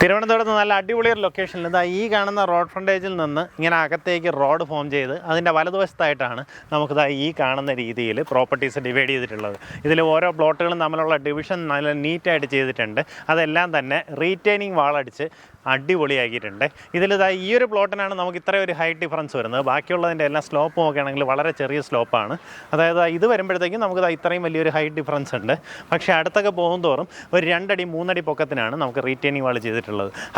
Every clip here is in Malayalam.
തിരുവനന്തപുരത്ത് നല്ല അടിപൊളി ഒരു ലൊക്കേഷനിൽ ഇതാ ഈ കാണുന്ന റോഡ് ഫ്രണ്ടേജിൽ നിന്ന് ഇങ്ങനെ അകത്തേക്ക് റോഡ് ഫോം ചെയ്ത് അതിന്റെ വലതുവശത്തായിട്ടാണ് നമുക്കിതാ ഈ കാണുന്ന രീതിയിൽ പ്രോപ്പർട്ടീസ് ഡിവൈഡ് ചെയ്തിട്ടുള്ളത്. ഇതിൽ ഓരോ പ്ലോട്ടുകളും തമ്മിലുള്ള ഡിവിഷൻ നല്ല നീറ്റായിട്ട് ചെയ്തിട്ടുണ്ട്. അതെല്ലാം തന്നെ റീറ്റെയിനിങ് വാളടിച്ച് അടിപൊളിയാക്കിയിട്ടുണ്ട്. ഇതിലിതാ ഈ ഒരു പ്ലോട്ടിനാണ് നമുക്ക് ഇത്രയും ഒരു ഹൈറ്റ് ഡിഫറൻസ് വരുന്നത്. ബാക്കിയുള്ളതിന്റെ എല്ലാം സ്ലോപ്പ് നോക്കുകയാണെങ്കിൽ വളരെ ചെറിയ സ്ലോപ്പാണ് അതായത് ഇത് വരുമ്പോഴത്തേക്കും നമുക്ക് ഇത്രയും വലിയൊരു ഹൈറ്റ് ഡിഫറൻസ് ഉണ്ട്. പക്ഷേ അടുത്തൊക്കെ പോകും തോറും ഒരു രണ്ടടി മൂന്നടി പൊക്കത്തിനാണ് നമുക്ക് റീറ്റെയിനിങ് വാൾ ചെയ്തിട്ടുള്ളത്.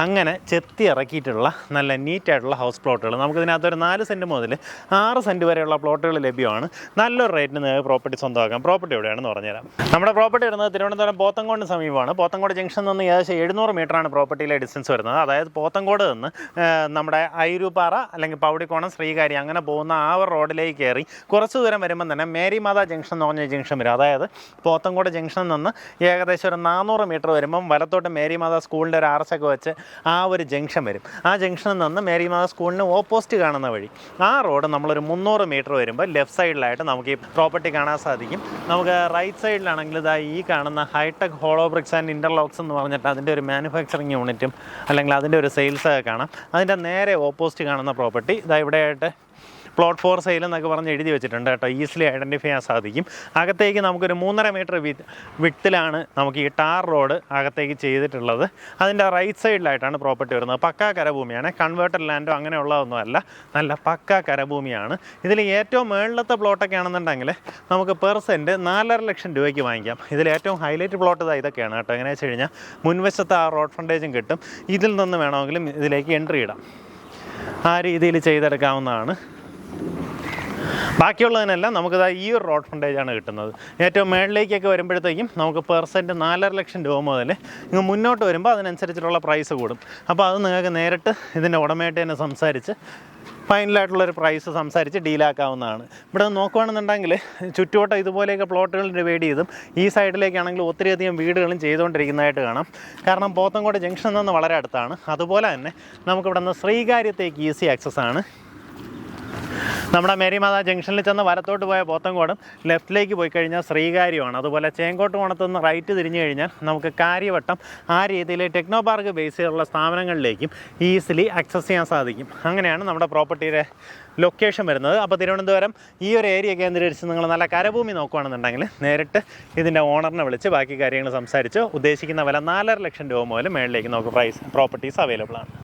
അങ്ങനെ ചെത്തി ഇറക്കിയിട്ടുള്ള നല്ല നീറ്റായിട്ടുള്ള ഹൗസ് പ്ലോട്ടുകൾ നമുക്കിതിനകത്ത് ഒരു നാല് സെന്റ് മുതൽ ആറ് സെന്റ് വരെയുള്ള പ്ലോട്ടുകൾ ലഭ്യമാണ്. നല്ലൊരു റേറ്റിന് നിങ്ങൾക്ക് പ്രോപ്പർട്ടി സ്വന്തമാക്കാം. പ്രോപ്പർട്ടി എവിടെയാണെന്ന് പറഞ്ഞുതരാം. നമ്മുടെ പ്രോപ്പർട്ടി വരുന്നത് തിരുവനന്തപുരം പോത്തങ്കോടിന് സമീപമാണ്. പോത്തങ്കോട് ജംഗ്ഷൻ നിന്ന് ഏകദേശം എഴുന്നൂറ് മീറ്ററാണ് പ്രോപ്പർട്ടിയിലെ ഡിസ്റ്റൻസ് വരുന്നത്. അതായത് പോത്തങ്കോട് നിന്ന് നമ്മുടെ ഐരൂപ്പാറ അല്ലെങ്കിൽ പൗടിക്കോണം ശ്രീകാരി അങ്ങനെ പോകുന്ന ആ ഒരു റോഡിലേക്ക് കയറി കുറച്ച് ദൂരം വരുമ്പോൾ തന്നെ മേരി മാതാ ജംഗ്ഷൻ എന്ന് പറഞ്ഞ ജംഗ്ഷൻ വരും. അതായത് പോത്തങ്കോട് ജംഗ്ഷനിൽ നിന്ന് ഏകദേശം ഒരു നാനൂറ് മീറ്റർ വരുമ്പം വലത്തോട്ട് മേരി മാതാ സ്കൂളിന്റെ ഒരു ആർച്ചൊക്കെ വെച്ച് ആ ഒരു ജംഗ്ഷൻ വരും. ആ ജംഗ്ഷനിൽ നിന്ന് മേരിമാത സ്കൂളിന് ഓപ്പോസിറ്റ് കാണുന്ന വഴി ആ റോഡ് നമ്മളൊരു മുന്നൂറ് മീറ്റർ വരുമ്പോൾ ലെഫ്റ്റ് സൈഡിലായിട്ട് നമുക്ക് ഈ പ്രോപ്പർട്ടി കാണാൻ സാധിക്കും. നമുക്ക് റൈറ്റ് സൈഡിലാണെങ്കിൽ ഇതാ ഈ കാണുന്ന hitech hollow bricks and interlocks എന്ന് പറഞ്ഞിട്ട് അതിന്റെ ഒരു മാനുഫാക്ചറിങ് യൂണിറ്റും അല്ലെങ്കിൽ അതിന്റെ ഒരു സെയിൽസ് ഒക്കെ കാണാം. അതിന്റെ നേരെ ഓപ്പോസിറ്റ് കാണുന്ന പ്രോപ്പർട്ടി ഇതാ ഇവിടെയായിട്ട് പ്ലോട്ട് ഫോർ സെയിൽ എന്നൊക്കെ പറഞ്ഞ് എഴുതി വെച്ചിട്ടുണ്ട് കേട്ടോ. ഈസിലി ഐഡന്റിഫൈ ചെയ്യാൻ സാധിക്കും. അകത്തേക്ക് നമുക്കൊരു മൂന്നര മീറ്റർ വിട്ടിലാണ് നമുക്ക് ഈ ടാർ റോഡ് അകത്തേക്ക് ചെയ്തിട്ടുള്ളത്. അതിന്റെ റൈറ്റ് സൈഡിലായിട്ടാണ് പ്രോപ്പർട്ടി വരുന്നത്. പക്കാ കരഭൂമിയാണ്. കൺവേർട്ടഡ് ലാൻഡോ അങ്ങനെയുള്ളതൊന്നുമല്ല നല്ല പക്കാ കരഭൂമിയാണ്. ഇതിൽ ഏറ്റവും മേളിലത്തെ പ്ലോട്ടൊക്കെ ആണെന്നുണ്ടെങ്കിൽ നമുക്ക് പെർ സെന്റ് നാലര ലക്ഷം രൂപയ്ക്ക് വാങ്ങിക്കാം. ഇതിൽ ഏറ്റവും ഹൈലൈറ്റ് പ്ലോട്ട് ഇതാ ഇതൊക്കെയാണ് കേട്ടോ. എങ്ങനെ വെച്ച് കഴിഞ്ഞാൽ മുൻവശത്ത് ആ റോഡ് ഫ്രണ്ടേജും കിട്ടും. ഇതിൽ നിന്ന് വേണമെങ്കിലും ഇതിലേക്ക് എൻട്രി ഇടാം. ആ രീതിയിൽ ചെയ്തെടുക്കാവുന്നതാണ്. ബാക്കിയുള്ളതിനെല്ലാം നമുക്കിതാ ഈ ഒരു റോഡ് ഫ്രണ്ടേജാണ് കിട്ടുന്നത്. ഏറ്റവും മേളിലേക്കൊക്കെ വരുമ്പോഴത്തേക്കും നമുക്ക് പെർസെന്റ് നാലര ലക്ഷം രൂപ മുതൽ ഇങ്ങ് മുന്നോട്ട് വരുമ്പോൾ അതിനനുസരിച്ചിട്ടുള്ള പ്രൈസ് കൂടും. അപ്പോൾ അത് നിങ്ങൾക്ക് നേരിട്ട് ഇതിന്റെ ഉടമയായിട്ട് തന്നെ സംസാരിച്ച് ഫൈനലായിട്ടുള്ളൊരു പ്രൈസ് സംസാരിച്ച് ഡീലാക്കാവുന്നതാണ് ഇവിടെ നോക്കുകയാണെന്നുണ്ടെങ്കിൽ ചുറ്റുവട്ടം ഇതുപോലെയൊക്കെ പ്ലോട്ടുകൾ ഡിവൈഡ് ചെയ്തും ഈ സൈഡിലേക്കാണെങ്കിൽ ഒത്തിരിയധികം വീടുകളും ചെയ്തുകൊണ്ടിരിക്കുന്നതായിട്ട് കാണാം. കാരണം പോത്തങ്കോട് ജംഗ്ഷനിൽ നിന്ന് വളരെ അടുത്താണ്. അതുപോലെ തന്നെ നമുക്കിവിടെ നിന്ന് ശ്രീകാര്യത്തേക്ക് ഈസി ആക്സസ് ആണ്. നമ്മുടെ മേരിമാത ജംഗ്ഷനിൽ ചെന്ന് വലത്തോട്ട് പോയ പോത്തങ്കോടും ലെഫ്റ്റിലേക്ക് പോയി കഴിഞ്ഞാൽ ശ്രീകാര്യമാണ് അതുപോലെ ചേങ്കോട്ട് കോണത്ത് നിന്ന് റൈറ്റ് തിരിഞ്ഞു കഴിഞ്ഞാൽ നമുക്ക് കാര്യവട്ടം ആ രീതിയിൽ ടെക്നോ പാർക്ക് ബേസ് ചെയ്തുള്ള സ്ഥാപനങ്ങളിലേക്കും ഈസിലി ആക്സസ് ചെയ്യാൻ സാധിക്കും. അങ്ങനെയാണ് നമ്മുടെ പ്രോപ്പർട്ടിയുടെ ലൊക്കേഷൻ വരുന്നത്. അപ്പോൾ തിരുവനന്തപുരം ഈ ഒരു ഏരിയ കേന്ദ്രീകരിച്ച് നിങ്ങൾ നല്ല കരഭൂമി നോക്കുകയാണെന്നുണ്ടെങ്കിൽ നേരിട്ട് ഇതിന്റെ ഓണറിനെ വിളിച്ച് ബാക്കി കാര്യങ്ങൾ സംസാരിച്ച് ഉദ്ദേശിക്കുന്ന വില നാലര ലക്ഷം രൂപ മുതൽ മേളിലേക്ക് നമുക്ക് പ്രൈസ് പ്രോപ്പർട്ടീസ് അവൈലബിൾ ആണ്.